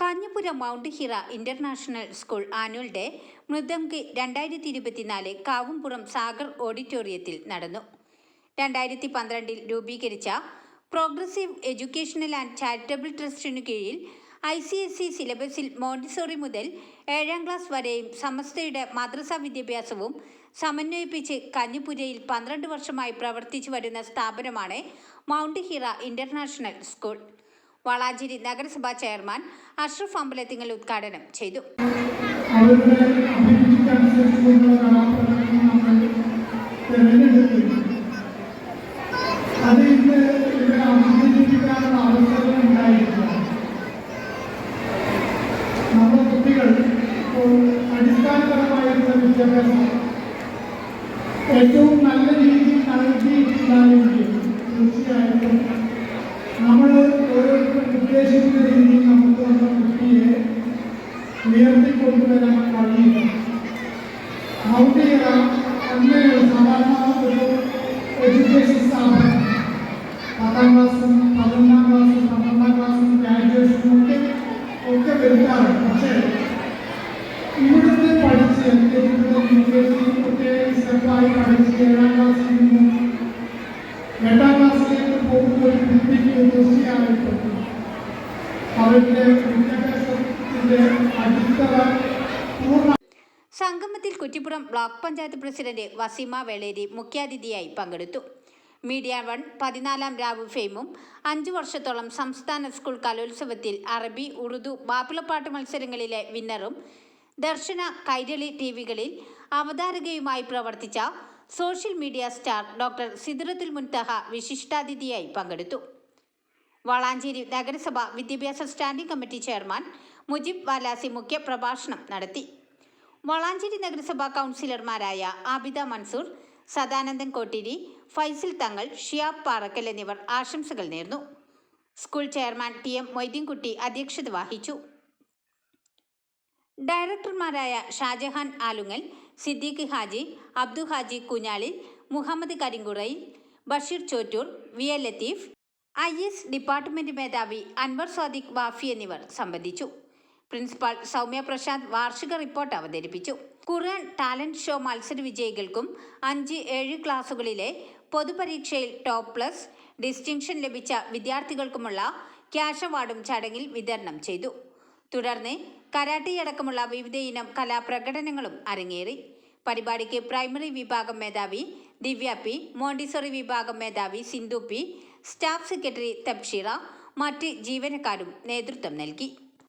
Kanjippuram mount Hira international school annual day Mridang രണ്ടായിരത്തി ഇരുപത്തിനാല് കാവുംപുറം സാഗർ ഓഡിറ്റോറിയത്തിൽ നടന്നു. രണ്ടായിരത്തി പന്ത്രണ്ടിൽ രൂപീകരിച്ച പ്രോഗ്രസീവ് എഡ്യൂക്കേഷണൽ ആൻഡ് ചാരിറ്റബിൾ ട്രസ്റ്റിനു കീഴിൽ ഐ സി എസ് സി സിലബസിൽ മോണ്ടിസോറി മുതൽ ഏഴാം ക്ലാസ് വരെയും സമസ്തയുടെ മദ്രസ വിദ്യാഭ്യാസവും സമന്വയിപ്പിച്ച് കഞ്ഞിപ്പുരയിൽ പന്ത്രണ്ട് വർഷമായി പ്രവർത്തിച്ചു വരുന്ന സ്ഥാപനമാണ് mount Hira international school. Valanchery നഗരസഭാ ചെയർമാൻ അഷ്റഫ് അമ്പലത്തിങ്ങൽ ഉദ്ഘാടനം ചെയ്തു. കുട്ടികൾ അടിസ്ഥാനപരമായിട്ടുള്ള വിദ്യാഭ്യാസം ഏറ്റവും നല്ല ഉയർത്തിക്കൊണ്ടുവരാൻ കഴിയില്ല മൗട്ടിക അങ്ങനെയുള്ള സാധാരണ എഡ്യൂക്കേഷൻ സ്ഥാപനം. പത്താം ക്ലാസ്സും പതിനൊന്നാം ക്ലാസ്സും പന്ത്രണ്ടാം ക്ലാസ്സും ഗ്രാജുവേഷനും ഒക്കെ ഒക്കെ വരുത്താറുണ്ട് പക്ഷേ ഇവിടുത്തെ പഠിച്ച് എൽ കെ ജി മുതൽ യു കെ ജി ഒക്കെ സ്റ്റെപ്പായി പഠിച്ച് ഏഴാം ക്ലാസ്സിൽ നിന്നും എട്ടാം ക്ലാസ്സിലേക്ക് പോകുന്ന ഒരു കുട്ടിക്ക് തീർച്ചയായിട്ടും അവരുടെ സംഗമത്തിൽ കുറ്റിപ്പുറം ബ്ലോക്ക് പഞ്ചായത്ത് പ്രസിഡന്റ് വസീമ വേളേരി മുഖ്യാതിഥിയായി പങ്കെടുത്തു. മീഡിയ വൺ പതിനാലാം രാവ് ഫെയിമും അഞ്ചു വർഷത്തോളം സംസ്ഥാന സ്കൂൾ കലോത്സവത്തിൽ അറബി ഉറുദു മാപ്പിളപ്പാട്ട് മത്സരങ്ങളിലെ വിന്നറും ദർശന കൈരളി ടി വികളിൽ അവതാരകയുമായി പ്രവർത്തിച്ച social media star doctor Sidrathul Munthaha വിശിഷ്ടാതിഥിയായി പങ്കെടുത്തു. വളാഞ്ചേരി നഗരസഭ വിദ്യാഭ്യാസ standing committee chairman Mujib Valasi മുഖ്യ പ്രഭാഷണം നടത്തി. വളാഞ്ചേരി നഗരസഭാ കൗൺസിലർമാരായ ആബിദ മൻസൂർ സദാനന്ദൻ കോട്ടിരി ഫൈസിൽ തങ്ങൾ ഷിയാബ് പാറക്കൽ എന്നിവർ ആശംസകൾ നേർന്നു. School chairman T M Moideenkutty അധ്യക്ഷത വഹിച്ചു. ഡയറക്ടർമാരായ Shajahan Alungal Siddique Haji Abdu Haji Kunjalil Muhammad Karinkurayil Basheer Chottoor V L Latheef I S department മേധാവി അൻവർ സാദിഖ് വാഫി എന്നിവർ സംബന്ധിച്ചു. പ്രിൻസിപ്പാൾ സൗമ്യ പ്രശാന്ത് വാർഷിക റിപ്പോർട്ട് അവതരിപ്പിച്ചു. ഖുർആൻ ടാലന്റ് ഷോ മത്സര വിജയികൾക്കും അഞ്ച് ഏഴ് ക്ലാസുകളിലെ പൊതുപരീക്ഷയിൽ ടോപ്പ് പ്ലസ് ഡിസ്റ്റിങ്ഷൻ ലഭിച്ച വിദ്യാർത്ഥികൾക്കുമുള്ള ക്യാഷ് അവാർഡും ചടങ്ങിൽ വിതരണം ചെയ്തു. തുടർന്ന് കരാട്ടയടക്കമുള്ള വിവിധ ഇനം കലാപ്രകടനങ്ങളും അരങ്ങേറി. പരിപാടിക്ക് പ്രൈമറി വിഭാഗം മേധാവി ദിവ്യ പി മോണ്ടിസോറി വിഭാഗം മേധാവി Sindhu P staff secretary Tabsheera മറ്റ് ജീവനക്കാരും നേതൃത്വം നൽകി.